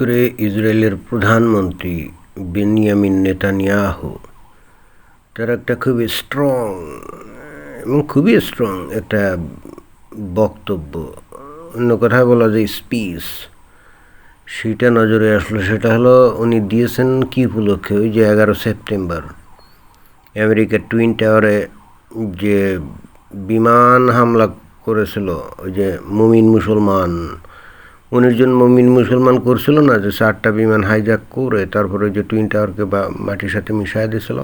করে ইসরায়েলের প্রধানমন্ত্রী বেনিয়ামিন নেতানিয়াহু, তার একটা খুবই স্ট্রং এবং খুবই স্ট্রং একটা বক্তব্য। অন্য কথায় বলা যায় স্পিচ সেটা নজরে আসলো, সেটা হলো উনি দিয়েছেন কী উপলক্ষে? ওই যে এগারো সেপ্টেম্বর আমেরিকার টুইন টাওয়ারে যে বিমান হামলা করেছিল, ওই যে মুমিন মুসলমান উনিশ জন মমিন মুসলমান করছিল না যে চারটা বিমান হাইজ্যাক করে তারপরে যে টুইন টাওয়ারকে বা মাটির সাথে মিশাই দিয়েছিল।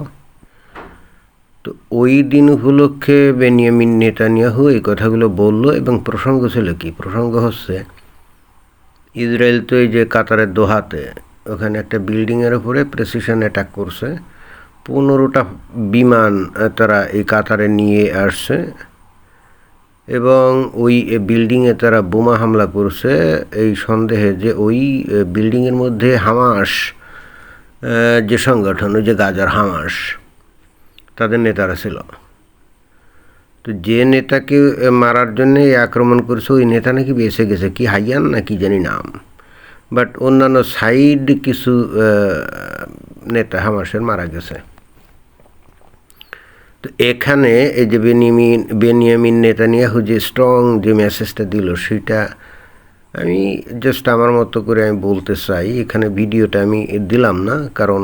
তো ওই দিন উপলক্ষে বেনিয়ামিন নেতানিয়াহু এই কথাগুলো বলল এবং প্রসঙ্গ ছিল কি? প্রসঙ্গ হচ্ছে, ইসরায়েল তো এই যে কাতারের দোহাতে, ওখানে একটা বিল্ডিংয়ের উপরে প্রেসিশন অ্যাটাক করছে। পনেরোটা বিমান তারা এই কাতারে নিয়ে আসছে। এবং ওই বিল্ডিংয়ে তারা বোমা হামলা করছে। এই সন্দেহে যে ওই বিল্ডিংয়ের মধ্যে হামাস যে সংগঠন, ওই যে গাজার হামাস, তাদের নেতারা ছিল। তো যে নেতাকে মারার জন্য আক্রমণ করছে, ওই নেতা নাকি বেঁচে গেছে, কি হাইয়ান না কি জানি নাম। বাট অন্যান্য সাইড কিছু নেতা হামাসের মারা গেছে। তো এখানে এই যে বেনিয়ামিন বেনিয়ামিন নেতানিয়াহু যে স্ট্রং যে মেসেজটা দিল, সেটা আমি জাস্ট আমার মতো করে আমি বলতে চাই। এখানে ভিডিওটা আমি দিলাম না, কারণ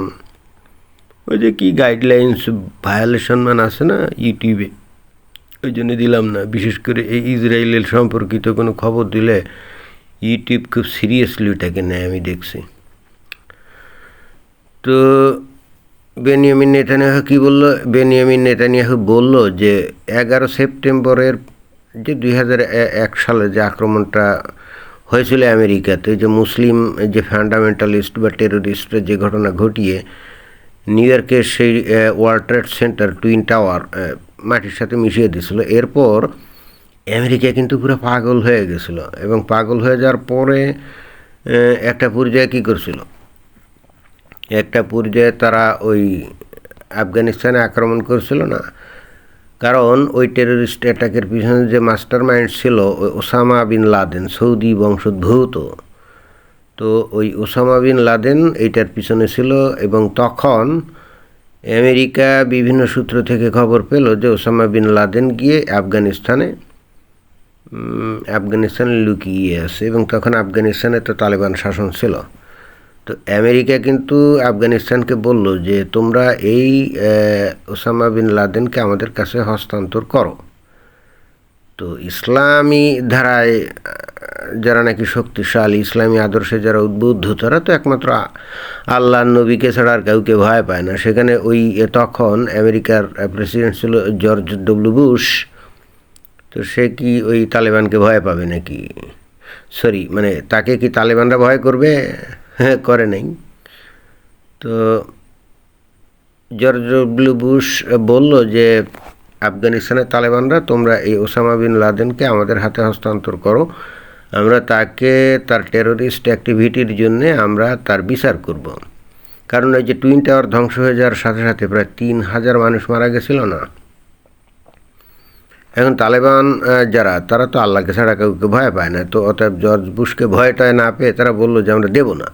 ওই যে কি গাইডলাইন্স ভায়োলেশন মান আছে না ইউটিউবে ওই জন্য দিলাম না। বিশেষ করে এই ইসরায়েলের সম্পর্কিত কোনো খবর দিলে ইউটিউব খুব সিরিয়াসলি ওটাকে নেয়, আমি দেখছি। তো বেনিয়ামিন নেতানিয়াহু কী বলল? বেনিয়ামিন নেতানিয়াহু বলল যে, এগারো সেপ্টেম্বরের যে দুই এক সালে যে আক্রমণটা হয়েছিল আমেরিকাতে, যে মুসলিম, যে ফান্ডামেন্টালিস্ট বা টেরোরিস্টের যে ঘটনা ঘটিয়ে, নিউ ইয়র্কের সেই world trade centre, twin tower মাটির সাথে মিশিয়ে দিয়েছিল। এরপর আমেরিকা কিন্তু পুরো পাগল হয়ে গেছিল এবং পাগল হয়ে যাওয়ার পরে একটা পর্যায়ে কী করছিল? একটা পর্যায়ে তারা ওই আফগানিস্তানে আক্রমণ করছিল না। কারণ ওই টেরোরিস্ট অ্যাটাকের পিছনে যে মাস্টার মাইন্ড ছিল, ওই ওসামা বিন লাদেন, সৌদি বংশোদ্ভূত। তো ওই ওসামা বিন লাদেন এইটার পিছনে ছিল এবং তখন আমেরিকা বিভিন্ন সূত্র থেকে খবর পেল যে ওসামা বিন লাদেন গিয়ে আফগানিস্তানে আফগানিস্তানে লুকিয়ে আছে এবং তখন আফগানিস্তানে তো তালেবান শাসন ছিল। তো আমেরিকা কিন্তু আফগানিস্তানকে বলল যে, তোমরা এই ওসামা বিন লাদেনকে আমাদের কাছে হস্তান্তর করো। তো ইসলামী ধারায়, যারা নাকি শক্তিশালী, ইসলামী আদর্শে যারা উদ্বুদ্ধ, তারা তো একমাত্র আল্লাহ নবীকে ছাড়া আর কাউকে ভয় পায় না। সেখানে ওই তখন আমেরিকার প্রেসিডেন্ট ছিল জর্জ ডব্লিউ বুশ। তো সে কি ওই তালেবানকে ভয় পাবে নাকি? সরি মানে তাকে কি তালেবানরা ভয় করবে? করে নাই। তো জর্জ ডব্লিউ বুশ বলল যে, আফগানিস্তানের তালেবানরা, তোমরা এই ওসামা বিন লাদেনকে আমাদের হাতে হস্তান্তর করো। আমরা তাকে, তার টেরোরিস্ট অ্যাক্টিভিটির জন্যে আমরা তার বিচার করব। কারণ এই যে টুইন টাওয়ার ধ্বংস হয়ে যাওয়ার সাথে সাথে প্রায় তিন হাজার মানুষ মারা গেছিল না। এখন তালেবান যারা, তারা তো আল্লাহকে ছাড়া কাউকে ভয় পায় না। তো অতএব জর্জ বুশকে ভয়টায় না পেয়ে তারা বলল যে, আমরা দেবো না।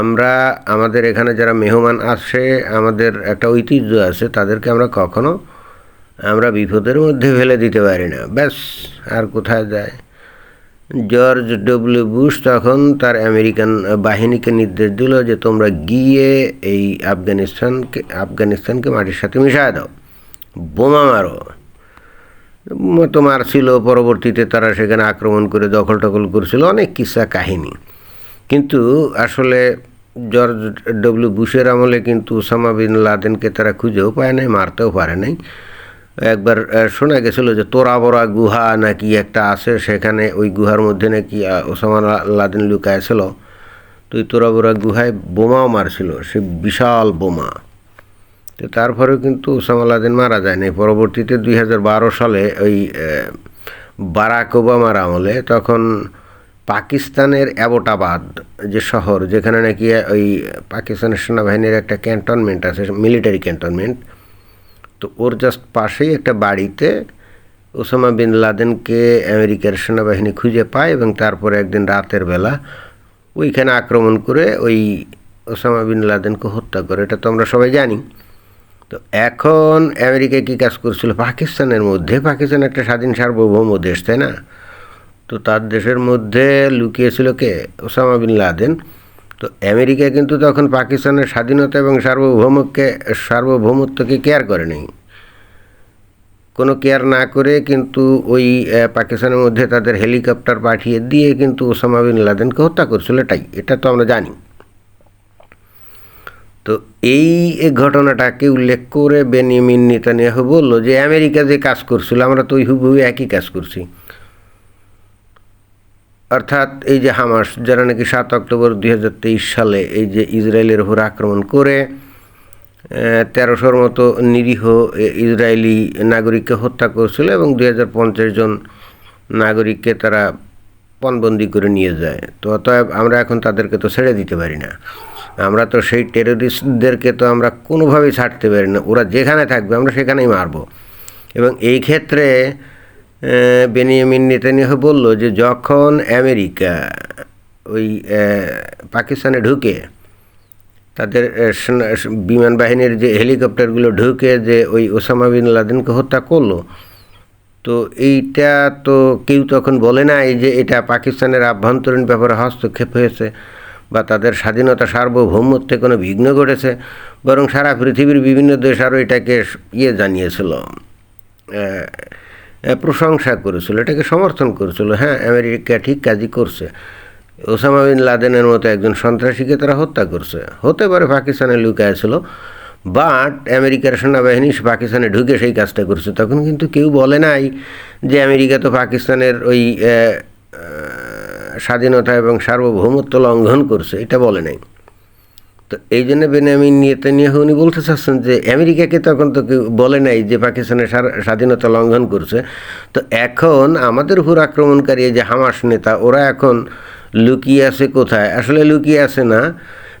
আমরা, আমাদের এখানে যারা মেহমান আসে, আমাদের একটা ঐতিহ্য আছে, তাদেরকে আমরা কখনো, আমরা বিপদের মধ্যে ফেলে দিতে পারি না। ব্যাস, আর কোথায় যায়? জর্জ ডব্লিউ বুশ তখন তার আমেরিকান বাহিনীকে নির্দেশ দিল যে, তোমরা গিয়ে এই আফগানিস্তানকে আফগানিস্তানকে মাটির সাথে মিশায় দাও। বোমা মারো। মতো মারছিল পরবর্তীতে তারা সেখানে আক্রমণ করে দখল টখল করছিল, অনেক কিসা কাহিনী। কিন্তু আসলে জর্জ ডব্লিউ বুশের আমলে কিন্তু ওসামা বিন লাদেনকে তারা খুঁজেও পায় নাই, মারতেও পারে নাই। একবার শোনা গেছিল যে তোরা বড়া গুহা নাকি একটা আছে, সেখানে ওই গুহার মধ্যে নাকি ওসামা লাদেন লুকাইছিল তো ওই তোরা বড়া গুহায় বোমাও মারছিল, সে বিশাল বোমা। তো তারপরেও কিন্তু ওসামা লাদেন মারা যায়নি। পরবর্তীতে দুই হাজার বারো সালে ওই বারাক ওবামার আমলে তখন পাকিস্তানের অ্যাবোটাবাদ যে শহর, যেখানে নাকি ওই পাকিস্তানের সেনাবাহিনীর একটা ক্যান্টনমেন্ট আছে, মিলিটারি ক্যান্টনমেন্ট, তো ওর জাস্ট পাশেই একটা বাড়িতে ওসামা বিন লাদেনকে আমেরিকার সেনাবাহিনী খুঁজে পায় এবং তারপরে একদিন রাতের বেলা ওইখানে আক্রমণ করে ওই ওসামা বিন লাদেনকে হত্যা করে। এটা তো আমরা সবাই জানি। তো এখন আমেরিকা কী কাজ করছিল? পাকিস্তানের মধ্যে। পাকিস্তান একটা স্বাধীন সার্বভৌম দেশ, তাই না? তো তার দেশের মধ্যে লুকিয়েছিল কে? Osama bin Laden. তো আমেরিকা কিন্তু তখন পাকিস্তানের স্বাধীনতা এবং সার্বভৌমকে, সার্বভৌমত্বকে কেয়ার করে নেই। কোনো কেয়ার না করে কিন্তু ওই পাকিস্তানের মধ্যে তাদের হেলিকপ্টার পাঠিয়ে দিয়ে কিন্তু ওসামা বিন লাদেনকে হত্যা করছিল। এটাই, এটা তো আমরা জানি। তো এই ঘটনাটাকে উল্লেখ করে বেনিয়ামিন নেতানিয়াহু বলল যে, আমেরিকা যে কাজ করছিল, আমরা তো হুবহু একই কাজ করছি। অর্থাৎ এই যে হামাস, যারা নাকি সাত অক্টোবর দুই হাজার তেইশ সালে এই যে ইসরায়েলের উপর আক্রমণ করে তেরোশোর মতো নিরীহ ইসরায়েলি নাগরিককে হত্যা করেছিল এবং দু হাজার পঞ্চাশ জন নাগরিককে তারা পণবন্দি করে নিয়ে যায়। তো অতএব আমরা এখন তাদেরকে তো ছেড়ে দিতে পারি না। আমরা তো সেই টেররিস্টদেরকে তো আমরা কোনোভাবেই ছাড়তে পারি না। ওরা যেখানে থাকবে, আমরা সেখানেই মারব। এবং এই ক্ষেত্রে বেনিয়ামিন নেতানিয়াহু বলল যে, যখন আমেরিকা ওই পাকিস্তানে ঢুকে, তাদের বিমান বাহিনীর যে হেলিকপ্টারগুলো ঢুকে, যে ওই ওসামা বিন লাদেনকে হত্যা করল, তো এইটা তো কেউ তখন বলে না এই যে, এটা পাকিস্তানের আভ্যন্তরীণ ব্যাপারে হস্তক্ষেপ হয়েছে। বা তাদের স্বাধীনতা সার্বভৌমত্বে কোনো বিঘ্ন ঘটেছে, বরং সারা পৃথিবীর বিভিন্ন দেশ আরও এটাকে ইয়ে জানিয়েছিল প্রশংসা করেছিল, এটাকে সমর্থন করেছিল। হ্যাঁ আমেরিকা ঠিক কাজই করছে। ওসামা বিন লাদেনের মতো একজন সন্ত্রাসীকে তারা হত্যা করছে। হতে পারে পাকিস্তানে লুকায় ছিল বাট আমেরিকার সেনাবাহিনী পাকিস্তানে ঢুকে সেই কাজটা করছে। তখন কিন্তু কেউ বলে নাই যে আমেরিকা তো পাকিস্তানের ওই স্বাধীনতা এবং সার্বভৌমত্ব লঙ্ঘন করছে, এটা বলে নাই। তো এই জন্য বেনিয়ামিন নেতানিয়াহু উনি বলতে চাচ্ছেন যে আমেরিকাকে তখন তো কেউ বলে নাই যে পাকিস্তানের স্বাধীনতা লঙ্ঘন করছে। তো এখন আমাদের উপর আক্রমণকারী যে হামাস নেতা, ওরা এখন লুকিয়ে আছে কোথায়? আসলে লুকিয়ে আছে না।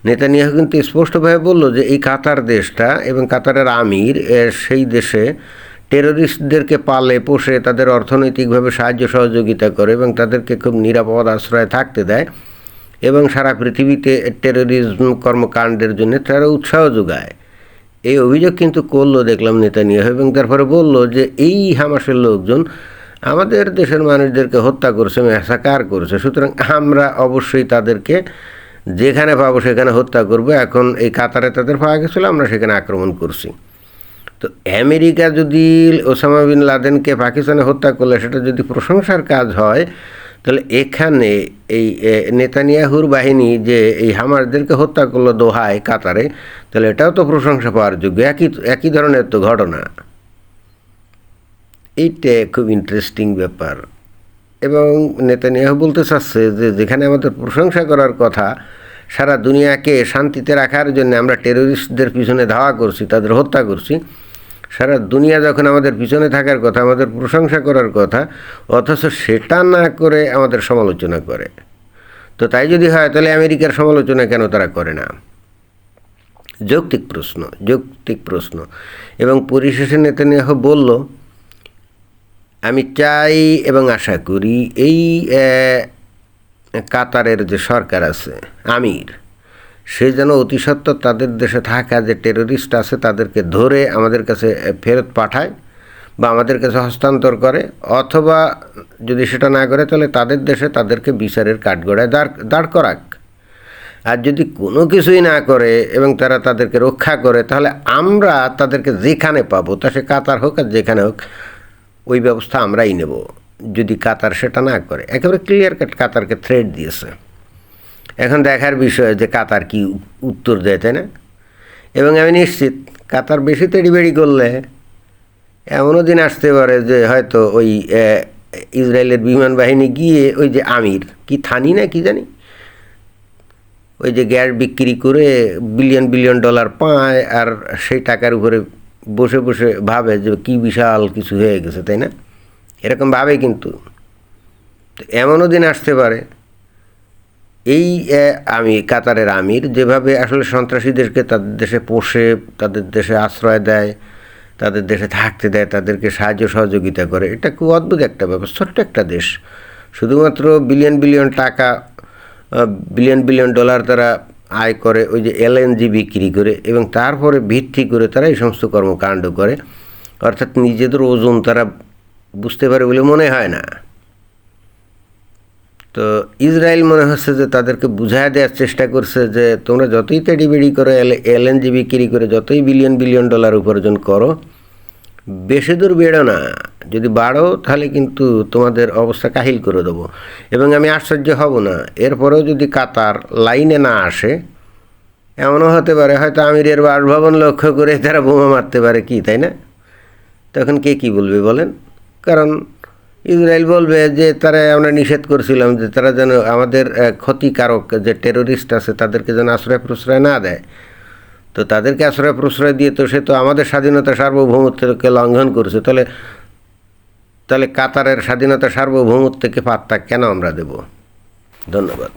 নেতানিয়াহু কিন্তু স্পষ্টভাবে বলল যে এই কাতার দেশটা এবং কাতারের আমির সেই দেশে টেররিস্টদেরকে পালে, পোষে, তাদের অর্থনৈতিকভাবে সাহায্য সহযোগিতা করে এবং তাদেরকে খুব নিরাপদ আশ্রয়ে থাকতে দেয় এবং সারা পৃথিবীতে টেরোরিজম কর্মকাণ্ডের জন্য তারা উৎসাহ যোগায়। এই অভিযোগ কিন্তু করল, দেখলাম নেতানিয়াহু, এবং তারপরে বলল যে, এই হামাসের লোকজন আমাদের দেশের মানুষদেরকে হত্যা করছে, মেসাকার করছে, সুতরাং আমরা অবশ্যই তাদেরকে যেখানে পাবো সেখানে হত্যা করব। এখন এই কাতারে তাদের পাওয়া গেছিল, আমরা সেখানে আক্রমণ করছি। তো আমেরিকা যদি ওসামা বিন লাদেনকে পাকিস্তানে হত্যা করলে সেটা যদি প্রশংসার কাজ হয়, তাহলে এখানে এই নেতানিয়াহুর বাহিনী যে এই হামারদেরকে হত্যা করল দোহায় কাতারে, তাহলে এটাও তো প্রশংসা পাওয়ার যোগ্য। একই একই ধরনের তো ঘটনা। এইটা খুব ইন্টারেস্টিং ব্যাপার। এবং নেতানিয়াহু বলতে চাচ্ছে যে, যেখানে আমাদের প্রশংসা করার কথা, সারা দুনিয়াকে শান্তিতে রাখার জন্য আমরা টেররিস্টদের পিছনে ধাওয়া করছি, তাদের হত্যা করছি। সারা দুনিয়া যখন আমাদের পিছনে থাকার কথা, আমাদের প্রশংসা করার কথা, অথচ সেটা না করে আমাদের সমালোচনা করে। তো তাই যদি হয়, তাহলে আমেরিকার সমালোচনা কেন তারা করে না? যৌক্তিক প্রশ্ন যৌক্তিক প্রশ্ন। এবং পরিশেষে নেতানিয়াহু বলল, আমি চাই এবং আশা করি এই কাতারের যে সরকার আছে, আমির সে যেন অতি সত্বর তাদের দেশে থাকা যে টেররিস্ট আছে তাদেরকে ধরে আমাদের কাছে ফেরত পাঠায় বা আমাদের কাছে হস্তান্তর করে অথবা যদি সেটা না করে তাহলে তাদের দেশে তাদেরকে বিচারের কাঠগড়ায় দাঁড় দাঁড় করাক। আর যদি কোনো কিছুই না করে এবং তারা তাদেরকে রক্ষা করে, তাহলে আমরা তাদেরকে যেখানে পাবো, তা সে কাতার হোক আর যেখানে হোক, ওই ব্যবস্থা আমরাই নেব। যদি কাতার সেটা না করে, একেবারে ক্লিয়ার কাট কাতারকে থ্রেড দিয়েছে। এখন দেখার বিষয় যে কাতার কি উত্তর দেয়, তাই না? এবং আমি নিশ্চিত কাতার বেশি তেড়িবেড়ি করলে এমনও দিন আসতে পারে যে হয়তো ওই ইসরায়েলের বিমান বাহিনী গিয়ে ওই যে আমির, কি থানি না কি জানি? ওই যে গ্যাস বিক্রি করে বিলিয়ন বিলিয়ন ডলার পায় আর সেই টাকার উপরে বসে বসে ভাবে যে কি বিশাল কিছু হয়ে গেছে, তাই না? এরকম ভাবে কিন্তু। এমনও দিন আসতে পারে এই আমি, কাতারের আমির, যেভাবে আসলে সন্ত্রাসীদেরকে তাদের দেশে পোষে, তাদের দেশে আশ্রয় দেয়, তাদের দেশে থাকতে দেয়, তাদেরকে সাহায্য সহযোগিতা করে, এটা খুব অদ্ভুত একটা ব্যাপার, ছোট্ট একটা দেশ। শুধুমাত্র বিলিয়ন বিলিয়ন টাকা বিলিয়ন বিলিয়ন ডলার তারা আয় করে, ওই যে এলএনজি বিক্রি করে, এবং তারপরে ভিত্তি করে তারা এই সমস্ত কর্মকাণ্ড করে। অর্থাৎ নিজেদের ওজন তারা বুঝতে পারে বলে মনে হয় না। তো ইসরায়েল মনে হচ্ছে যে তাদেরকে বুঝায় দেওয়ার চেষ্টা করছে যে তোমরা যতই তেড়িবেড়ি করো এলএনজি বিক্রি করে, যতই বিলিয়ন বিলিয়ন ডলার উপার্জন করো, বেশি দূর বেড়ো না। যদি বাড়ো, তাহলে কিন্তু তোমাদের অবস্থা কাহিল করে দেবো। এবং আমি আশ্চর্য হব না, এরপরেও যদি কাতার লাইনে না আসে, এমনও হতে পারে, হয়তো আমিরের বাসভবন লক্ষ্য করে তারা বোমা মারতে পারে, কি, তাই না? তখন কে কি বলবে বলেন? কারণ ইসরায়েল বলবে যে তারা আমরা নিষেধ করছিলাম যে তারা যেন আমাদের ক্ষতিকারক যে টেরোরিস্ট আছে তাদেরকে যেন আশ্রয় প্রশ্রয় না দেয়। তো তাদেরকে আশ্রয় প্রশ্রয় দিয়ে তো সে তো আমাদের স্বাধীনতা সার্বভৌমত্বকে লঙ্ঘন করছে। তাহলে তাহলে কাতারের স্বাধীনতা সার্বভৌমত্বকে পাত্তা কেন আমরা দেব? ধন্যবাদ।